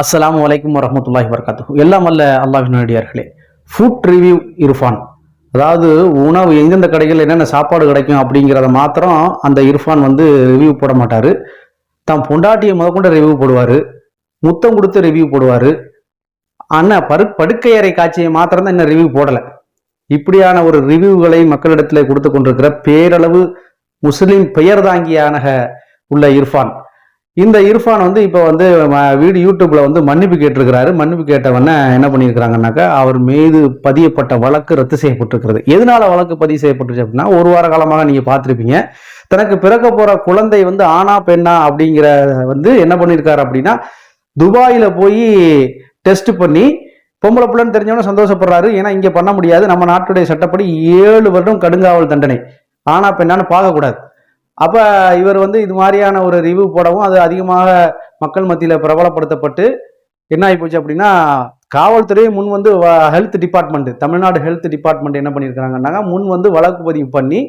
அஸ்லாம் வலைக்கம் வரமத்துல்லாஹி வரகாத்து எல்லாம் அல்ல அல்லாஹின் நடிகார்களே ஃபுட் ரிவ்யூ இர்ஃபான் அதாவது உணவு எந்தெந்த கடைகளில் என்னென்ன சாப்பாடு கிடைக்கும் அப்படிங்கிறத மாத்திரம் அந்த இர்ஃபான் வந்து ரிவ்யூ போட மாட்டார். தான் பொண்டாட்டியை முதற்கொண்டு ரிவ்யூ போடுவார். முத்தம் கொடுத்து ரிவ்யூ போடுவார். ஆனால் பரு படுக்கையறை காட்சியை மாத்திரம் தான் இன்னும் ரிவ்யூ போடலை. இப்படியான ஒரு ரிவ்யூகளை மக்களிடத்தில் கொடுத்து கொண்டிருக்கிற பேரளவு முஸ்லீம் பெயர் தாங்கியான உள்ள இர்ஃபான் இந்த இர்ஃபான் வந்து இப்போ வந்து வீடு யூடியூப்பில் வந்து மன்னிப்பு கேட்டிருக்கிறாரு. மன்னிப்பு கேட்டவொடனே என்ன பண்ணியிருக்கிறாங்கனாக்கா அவர் மீது பதியப்பட்ட வழக்கு ரத்து செய்யப்பட்டிருக்கிறது. எதனால வழக்கு பதிவு செய்யப்பட்டுருச்சு அப்படின்னா ஒரு வார காலமாக நீங்கள் பார்த்துருப்பீங்க. தனக்கு பிறக்க போகிற குழந்தை வந்து ஆணா பெண்ணா அப்படிங்கிற வந்து என்ன பண்ணியிருக்காரு அப்படின்னா துபாயில் போய் டெஸ்ட் பண்ணி பொம்பளை பிள்ளைன்னு தெரிஞ்சவன சந்தோஷப்படுறாரு. ஏன்னா இங்கே பண்ண முடியாது. நம்ம நாட்டுடைய சட்டப்படி ஏழு வருடம் கடுங்காவல் தண்டனை. ஆனா பெண்ணான்னு பார்க்கக்கூடாது. அப்போ இவர் வந்து இது மாதிரியான ஒரு ரிவ்யூ போடவும் அது அதிகமாக மக்கள் மத்தியில் பிரபலப்படுத்தப்பட்டு என்ன ஆகி போச்சு அப்படின்னா காவல்துறையை முன் வந்து health department Tamil Nadu health department என்ன பண்ணியிருக்கிறாங்கன்னாங்க முன் வந்து வழக்கு பதிவு பண்ணி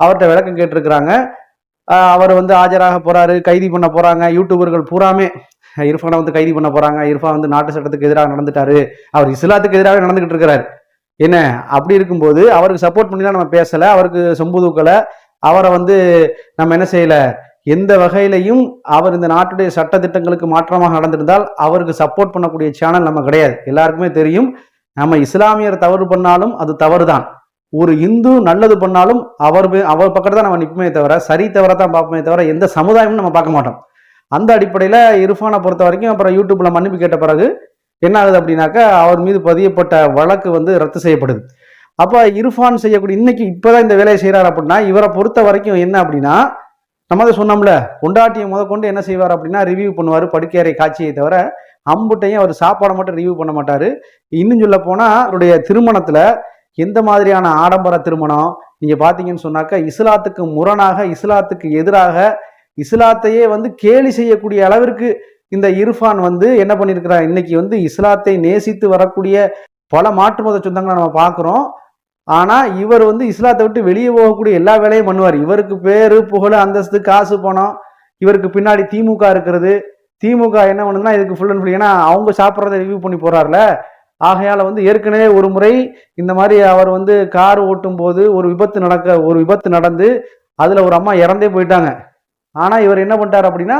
அவர்கிட்ட விளக்கம் கேட்டிருக்கிறாங்க. அவர் வந்து ஆஜராக போகிறாரு கைது பண்ண போகிறாங்க யூடியூபர்கள் பூராமே இர்ஃபானை வந்து கைது பண்ண போகிறாங்க இர்ஃபான் வந்து நாட்டு சட்டத்துக்கு எதிராக நடந்துட்டாரு அவர் இஸ்லாத்துக்கு எதிராக நடந்துகிட்டு இருக்கிறாரு. என்ன அப்படி இருக்கும்போது அவருக்கு சப்போர்ட் பண்ணி தான் நம்ம பேசலை அவருக்கு சொம்பு தூக்கலை அவரை வந்து நம்ம என்ன செய்யலை? எந்த வகையிலையும் அவர் இந்த நாட்டுடைய சட்ட திட்டங்களுக்கு மாற்றமாக நடந்திருந்தால் அவருக்கு சப்போர்ட் பண்ணக்கூடிய சேனல் நம்ம கிடையாது. எல்லாருக்குமே தெரியும். நம்ம இஸ்லாமியர் தவறு பண்ணாலும் அது தவறு தான் ஒரு இந்து நல்லது பண்ணாலும் அவர் அவர் பக்கத்தில் தான் நம்ம நிற்போமே தவிர சரி தவிர தான் பார்ப்போமே தவிர எந்த சமுதாயமும் நம்ம பார்க்க மாட்டோம். அந்த அடிப்படையில் இரஃபானை பொறுத்த வரைக்கும் அப்புறம் யூடியூப்பில் மன்னிப்பு கேட்ட பிறகு என்ன ஆகுது அப்படின்னாக்கா அவர் மீது பதியப்பட்ட வழக்கு வந்து ரத்து செய்யப்படுது. அப்போ இர்ஃபான் செய்யக்கூடிய இன்னைக்கு இப்போதான் இந்த வேலையை செய்கிறார் அப்படின்னா இவரை பொறுத்த வரைக்கும் என்ன அப்படின்னா நம்ம அதை சொன்னோம்ல கொண்டாட்டியை முத கொண்டு என்ன செய்வார் அப்படின்னா ரிவ்யூ பண்ணுவார் படுக்கையறை காட்சியை தவிர அம்புட்டையும் அவர் சாப்பாடை மட்டும் ரிவ்யூ பண்ண மாட்டார். இன்னும் சொல்ல போனால் அவருடைய திருமணத்தில் எந்த மாதிரியான ஆடம்பர திருமணம் நீங்கள் பார்த்தீங்கன்னு சொன்னாக்கா இஸ்லாத்துக்கு முரணாக இஸ்லாத்துக்கு எதிராக இஸ்லாத்தையே வந்து கேலி செய்யக்கூடிய அளவிற்கு இந்த இர்ஃபான் வந்து என்ன பண்ணியிருக்கிறார் இன்னைக்கு வந்து இஸ்லாத்தை நேசித்து வரக்கூடிய பல மாற்று மத சொந்தங்களை நம்ம பார்க்குறோம். ஆனால் இவர் வந்து இஸ்லாத்தை விட்டு வெளியே போகக்கூடிய எல்லா வேலையும் பண்ணுவார். இவருக்கு பேரு புகழ் அந்தஸ்து காசு பணம். இவருக்கு பின்னாடி திமுக இருக்கிறது. திமுக என்ன பண்ணுதுன்னா இதுக்கு ஃபுல் அண்ட் ஃபுல் ஏன்னா அவங்க சாப்பிட்றத ரிவ்யூ பண்ணி போறாருல ஆகையால் வந்து ஏற்கனவே ஒரு முறை இந்த மாதிரி அவர் வந்து கார் ஓட்டும் போது ஒரு விபத்து நடக்க ஒரு விபத்து நடந்து அதில் ஒரு அம்மா இறந்தே போயிட்டாங்க. ஆனால் இவர் என்ன பண்ணிட்டார் அப்படின்னா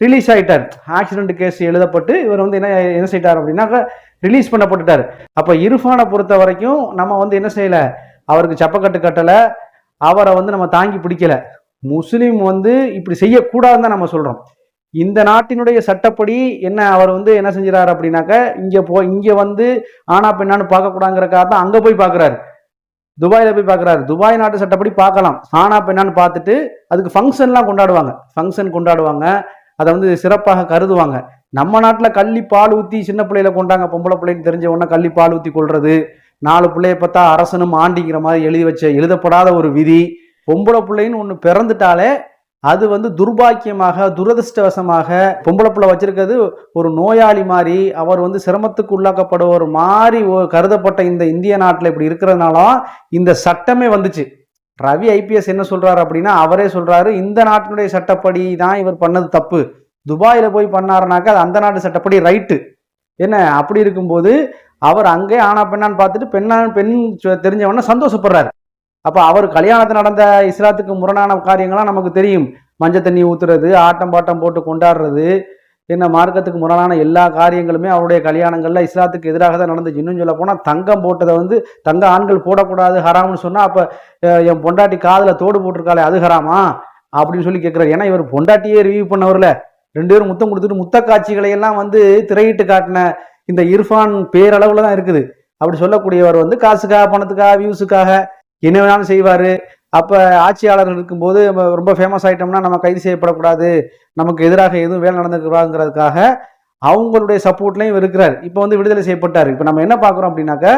ரிலீஸ் ஆயிட்டார். ஆக்சிடென்ட் கேஸ் எழுதப்பட்டு இவர் வந்து என்ன என்ன செய்யிட்டார் அப்படின்னாக்க ரிலீஸ் பண்ணப்பட்டுட்டார். அப்போ இருஃபானை பொறுத்த வரைக்கும் நம்ம வந்து என்ன செய்யலை? அவருக்கு சப்பக்கட்டு கட்டலை. அவரை வந்து நம்ம தாங்கி பிடிக்கலை. முஸ்லீம் வந்து இப்படி செய்யக்கூடாதுன்னு தான் நம்ம சொல்கிறோம் இந்த நாட்டினுடைய சட்டப்படி என்ன அவர் வந்து என்ன செஞ்சுறாரு அப்படின்னாக்க இங்கே போ இங்கே வந்து ஆனா பெண்ணான்னு பார்க்கக்கூடாங்கிறக்காக தான் அங்கே போய் பார்க்குறாரு. துபாயில் போய் பார்க்குறாரு. துபாய் நாட்டு சட்டப்படி பார்க்கலாம். ஆனா பெண்ணான்னு பார்த்துட்டு அதுக்கு ஃபங்க்ஷன்லாம் கொண்டாடுவாங்க. ஃபங்க்ஷன் கொண்டாடுவாங்க. அதை வந்து சிறப்பாக கருதுவாங்க. நம்ம நாட்டில் கள்ளி பால் ஊற்றி சின்ன பிள்ளையில கொண்டாங்க பொம்பளை பிள்ளைன்னு தெரிஞ்ச உடனே கள்ளி பால் ஊற்றி கொள்றது நாலு பிள்ளைய பார்த்தா அரசனும் ஆண்டிங்கிற மாதிரி எழுதி வச்ச எழுதப்படாத ஒரு விதி. பொம்பளை பிள்ளைன்னு ஒன்று பிறந்துட்டாலே அது வந்து துர்பாக்கியமாக துரதிர்ஷ்டவசமாக பொம்பளை பிள்ளை வச்சிருக்கிறது ஒரு நோயாளி மாதிரி அவர் வந்து சிரமத்துக்கு உள்ளாக்கப்படுவர் மாதிரி கருதப்பட்ட இந்த இந்திய நாட்டில் இப்படி இருக்கிறதுனால இந்த சட்டமே வந்துச்சு. ரவி ஐபிஎஸ் என்ன சொல்கிறாரு அப்படின்னா அவரே சொல்கிறாரு இந்த நாட்டினுடைய சட்டப்படி தான் இவர் பண்ணது தப்பு. துபாயில் போய் பண்ணாருனாக்கா அது அந்த நாட்டு சட்டப்படி ரைட்டு. என்ன அப்படி இருக்கும்போது அவர் அங்கே ஆனா பெண்ணான்னு பார்த்துட்டு பெண்ணா பெண் சொ- சந்தோஷப்படுறாரு. அப்போ அவர் கல்யாணத்தில் நடந்த இஸ்லாத்துக்கு முரணான காரியங்கள்லாம் நமக்கு தெரியும். மஞ்சள் தண்ணி ஊற்றுறது ஆட்டம் பாட்டம் போட்டு கொண்டாடுறது என்ன மார்க்கத்துக்கு முரணான எல்லா காரியங்களுமே அவருடைய கல்யாணங்களில் இஸ்லாத்துக்கு எதிராக தான் நடந்துச்சு. இன்னும் சொல்ல போனால் தங்கம் போட்டதை வந்து தங்க ஆண்கள் போடக்கூடாது ஹராம்னு சொன்னால் அப்போ என் பொண்டாட்டி காதில் தோடு போட்டிருக்காளே அது ஹராமா? அப்படின்னு சொல்லி கேட்குறாரு ஏன்னா இவர் பொண்டாட்டியே ரிவ்யூ பண்ணவர்ல. ரெண்டு பேரும் முத்தம் கொடுத்துட்டு முத்த காட்சிகளை எல்லாம் வந்து திரையிட்டு காட்டின இந்த இர்ஃபான் பேரளவில் தான் இருக்குது. அப்படி சொல்லக்கூடியவர் வந்து காசுக்காக பணத்துக்காக வியூஸுக்காக என்ன வேணாலும் செய்வார். அப்போ ஆட்சியாளர்கள் இருக்கும்போது நம்ம ரொம்ப ஃபேமஸ் ஆகிட்டோம்னா நம்ம கைது செய்யப்படக்கூடாது. நமக்கு எதிராக எதுவும் வேலை நடந்துக்கூடாதுங்கிறதுக்காக அவங்களுடைய சப்போர்ட்லையும் இருக்கிறார். இப்போ வந்து விடுதலை செய்யப்பட்டார். இப்போ நம்ம என்ன பார்க்குறோம் அப்படின்னாக்க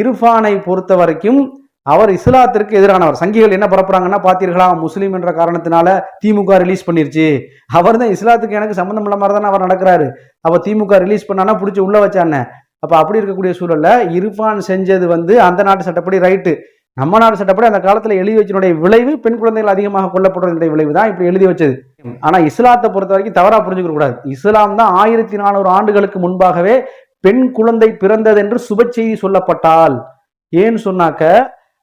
இர்ஃபானை பொறுத்த வரைக்கும் அவர் இஸ்லாத்திற்கு எதிரானவர். சங்கிகள் என்ன பரப்புறாங்கன்னா பார்த்தீர்களா முஸ்லீம் என்ற காரணத்தினால திமுக ரிலீஸ் பண்ணிருச்சு. அவர் தான் இஸ்லாத்துக்கு எனக்கு சம்மந்தம் இல்லாம மாதிரி தானே அவர் நடக்கிறாரு. அவர் திமுக ரிலீஸ் பண்ணானா பிடிச்சி உள்ள வச்சானே. அப்போ அப்படி இருக்கக்கூடிய சூழலில் இர்ஃபான் செஞ்சது வந்து அந்த நாட்டு சட்டப்படி ரைட்டு நம்ம நாடு சட்டப்படி அந்த காலத்தில் எழுதி வச்சினுடைய விளைவு பெண் குழந்தைகள் அதிகமாக கொல்லப்படுறதுடைய விளைவு தான் இப்படி எழுதி வச்சது. ஆனா இஸ்லாத்தை பொறுத்த வரைக்கும் தவறா புரிஞ்சுக்க கூடாது. இஸ்லாம் தான் ஆயிரத்தி நானூறு ஆண்டுகளுக்கு முன்பாகவே பெண் குழந்தை பிறந்தது என்று சுப செய்தி சொல்லப்பட்டால். ஏன்னு சொன்னாக்க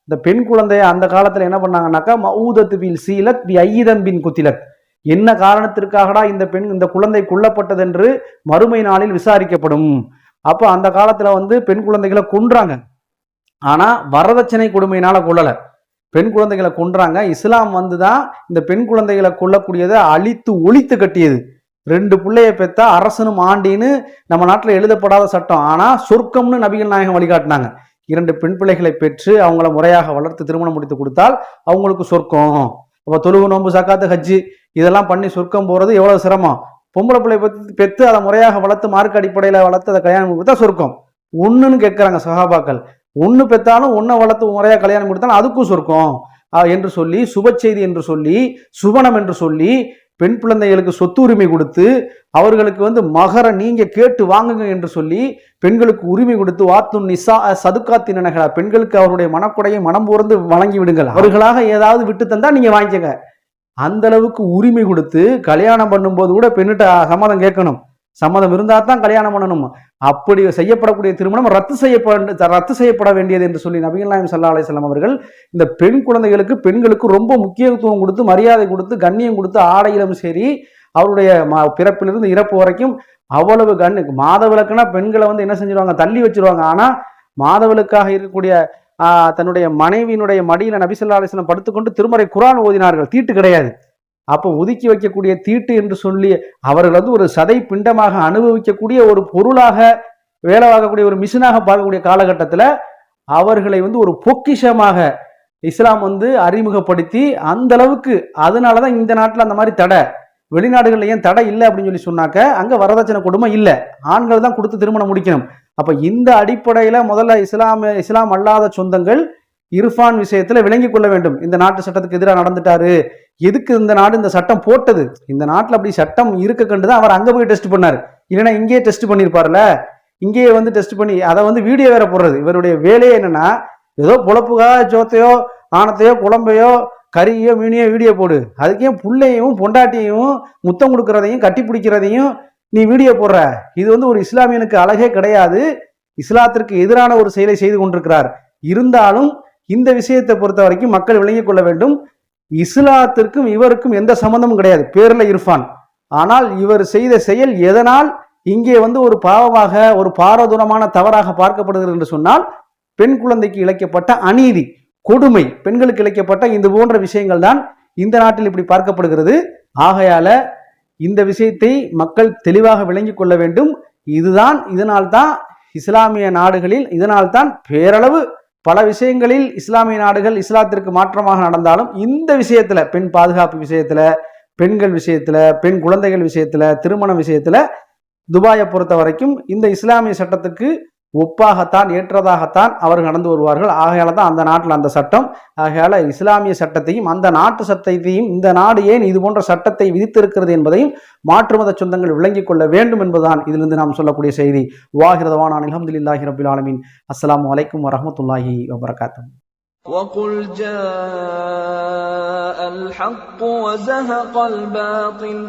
இந்த பெண் குழந்தைய அந்த காலத்துல என்ன பண்ணாங்கன்னாக்கா மவுதத்து பில் சீலத் பி ஐதன் பின் குத்திலத். என்ன காரணத்திற்காகடா இந்த பெண் இந்த குழந்தை கொல்லப்பட்டது என்று மறுமை நாளில் விசாரிக்கப்படும். அப்போ அந்த காலத்துல வந்து பெண் குழந்தைகளை கொன்றாங்க. ஆனால் வரதட்சணை கொடுமையினால் கொள்ளலை பெண் குழந்தைகளை கொன்றாங்க. இஸ்லாம் வந்து தான் இந்த பெண் குழந்தைகளை கொல்லக்கூடியதை அழித்து ஒழித்து கட்டியது. ரெண்டு பிள்ளைய பெத்தா அரசனும் ஆண்டின்னு நம்ம நாட்டில் எழுதப்படாத சட்டம். ஆனால் சொர்க்கம்னு நபிகள் நாயகம் வழிகாட்டினாங்க. இரண்டு பெண் பிள்ளைகளை பெற்று அவங்கள முறையாக வளர்த்து திருமணம் முடித்து கொடுத்தால் அவங்களுக்கு சொர்க்கம். அப்போ தொழுகு நோன்பு சக்காத்து ஹஜ்ஜி இதெல்லாம் பண்ணி சொர்க்கம் போகிறது எவ்வளோ சிரமம்? பொம்பளை பிள்ளை பெற்று பெற்று அதை முறையாக வளர்த்து மார்க் அடிப்படையில் வளர்த்து அதை கல்யாணம் கொடுத்தா சொர்க்கம். ஒன்றுன்னு கேட்குறாங்க சகாபாக்கள். ஒன்று பெற்றாலும் ஒன்றை வளர்த்து முறையாக கல்யாணம் கொடுத்தாலும் அதுக்கும் சொர்க்கம். என்று சொல்லி சுப செய்தி என்று சொல்லி சுபனம் என்று சொல்லி பெண் குழந்தைகளுக்கு சொத்து உரிமை கொடுத்து அவர்களுக்கு வந்து மகர நீங்க கேட்டு வாங்குங்க என்று சொல்லி பெண்களுக்கு உரிமை கொடுத்து வாத்தும் நிசா சதுக்காத்தின் நினைகளா பெண்களுக்கு அவருடைய மனக்குடையை மனம் போர்ந்து வழங்கி விடுங்கள். அவர்களாக ஏதாவது விட்டு தந்தா நீங்க வாங்கிக்கங்க. அந்த அளவுக்கு உரிமை கொடுத்து கல்யாணம் பண்ணும்போது கூட பெண்ணிட்ட சம்மதம் கேட்கணும். சம்மதம் இருந்தால் தான் கல்யாணம் பண்ணணும். அப்படி செய்யப்படக்கூடிய திருமணம் ரத்து செய்யப்பட ரத்து செய்யப்பட வேண்டியது என்று சொல்லி நபிகள் நாயம் சல்லா அலிஸ்லாம் அவர்கள் இந்த பெண் குழந்தைகளுக்கு பெண்களுக்கு ரொம்ப முக்கியத்துவம் கொடுத்து மரியாதை கொடுத்து கண்ணியம் கொடுத்து ஆடையிலும் சரி அவருடைய ம- பிறப்பிலிருந்து இறப்பு வரைக்கும் அவ்வளவு கண்ணு மாதவிலக்குனா பெண்களை வந்து என்ன செஞ்சிருவாங்க? தள்ளி வச்சிருவாங்க. ஆனால் மாதவிளக்காக இருக்கக்கூடிய தன்னுடைய மனைவியினுடைய மடியில் நபிசல்லா அலிஸ்லாம் படுத்துக்கொண்டு திருமறை குரான் ஓதினார்கள். தீட்டு கிடையாது. அப்போ ஒதுக்கி வைக்கக்கூடிய தீட்டு என்று சொல்லி அவர்கள் வந்து ஒரு சதை பிண்டமாக அனுபவிக்கக்கூடிய ஒரு பொருளாக வேலை வாங்கக்கூடிய ஒரு மிஷினாக பார்க்கக்கூடிய காலகட்டத்தில் அவர்களை வந்து ஒரு பொக்கிஷமாக இஸ்லாம் வந்து அறிமுகப்படுத்தி அந்த அளவுக்கு அதனால தான் இந்த நாட்டில் அந்த மாதிரி தடை. வெளிநாடுகளில் ஏன் தடை இல்லை அப்படின்னு சொல்லி சொன்னாக்க அங்கே வரதட்சணை கொடுமை இல்லை. ஆண்கள் தான் கொடுத்து திருமணம் முடிக்கணும். அப்போ இந்த அடிப்படையில் முதல்ல இஸ்லாம் இஸ்லாம் அல்லாத சொந்தங்கள் இர்ஃபான் விஷயத்துல விளங்கி கொள்ள வேண்டும். இந்த நாட்டு சட்டத்துக்கு எதிராக நடந்துட்டாரு. எதுக்கு இந்த நாடு இந்த சட்டம் போட்டது? இந்த நாட்டில் அப்படி சட்டம் இருக்க கண்டு தான் அவர் அங்க போய் டெஸ்ட் பண்ணார். இல்லைன்னா இங்கேயே டெஸ்ட் பண்ணியிருப்பார்ல இங்கேயே வந்து டெஸ்ட் பண்ணி அதை வந்து வீடியோ வேற போடுறது. இவருடைய வேலையே என்னன்னா ஏதோ பொழப்புகா ஜோத்தையோ ஆணத்தையோ குழம்பையோ கறியோ மீனையோ வீடியோ போடு. அதுக்கே புள்ளையும் பொண்டாட்டியையும் முத்தம் கொடுக்கறதையும் கட்டி பிடிக்கிறதையும் நீ வீடியோ போடுற. இது வந்து ஒரு இஸ்லாமியனுக்கு அழகே கிடையாது. இஸ்லாத்திற்கு எதிரான ஒரு செயலை செய்து கொண்டிருக்கிறார். இருந்தாலும் இந்த விஷயத்தை பொறுத்த வரைக்கும் மக்கள் விளங்கிக் கொள்ள வேண்டும். இஸ்லாத்திற்கும் இவருக்கும் எந்த சம்பந்தமும் கிடையாது. பேரில் இருப்பான் ஆனால் இவர் செய்த செயல் எதனால் இங்கே வந்து ஒரு பாவமாக ஒரு பாரதூரமான தவறாக பார்க்கப்படுகிறது என்று சொன்னால் பெண் குழந்தைக்கு இழைக்கப்பட்ட அநீதி கொடுமை பெண்களுக்கு இழைக்கப்பட்ட இந்த போன்ற விஷயங்கள் தான் இந்த நாட்டில் இப்படி பார்க்கப்படுகிறது. ஆகையால இந்த விஷயத்தை மக்கள் தெளிவாக விளங்கிக் கொள்ள வேண்டும். இதுதான் இதனால்தான் இஸ்லாமிய நாடுகளில் இதனால்தான் பேரளவு பல விஷயங்களில் இஸ்லாமிய நாடுகள் இஸ்லாத்திற்கு மாற்றமாக நடந்தாலும் இந்த விஷயத்துல பெண் பாதுகாப்பு விஷயத்துல பெண்கள் விஷயத்துல பெண் குழந்தைகள் விஷயத்துல திருமண விஷயத்துல துபாயை பொறுத்த வரைக்கும் இந்த இஸ்லாமிய சட்டத்துக்கு ஒப்பாகத்தான் ஏற்றதாகத்தான் அவர்கள் நடந்து வருவார்கள் ஆகையால தான் அந்த நாட்டில் அந்த சட்டம் ஆகையால இஸ்லாமிய சட்டத்தையும் அந்த நாட்டு சட்டத்தையும் இந்த நாடு ஏன் இது போன்ற சட்டத்தை விதித்திருக்கிறது என்பதையும் மாற்று மத சொந்தங்கள் விளங்கிக் கொள்ள வேண்டும் என்பதுதான் இதிலிருந்து நாம் சொல்லக்கூடிய செய்தி வாகிரதவான் அலமதுல்லாஹி ரபில் ஆலமீன் அஸ்ஸலாமு அலைக்கும் வரஹமத்துல்லாஹி வபரகாத்துஹு وقل جاء الحق وزهق الباطل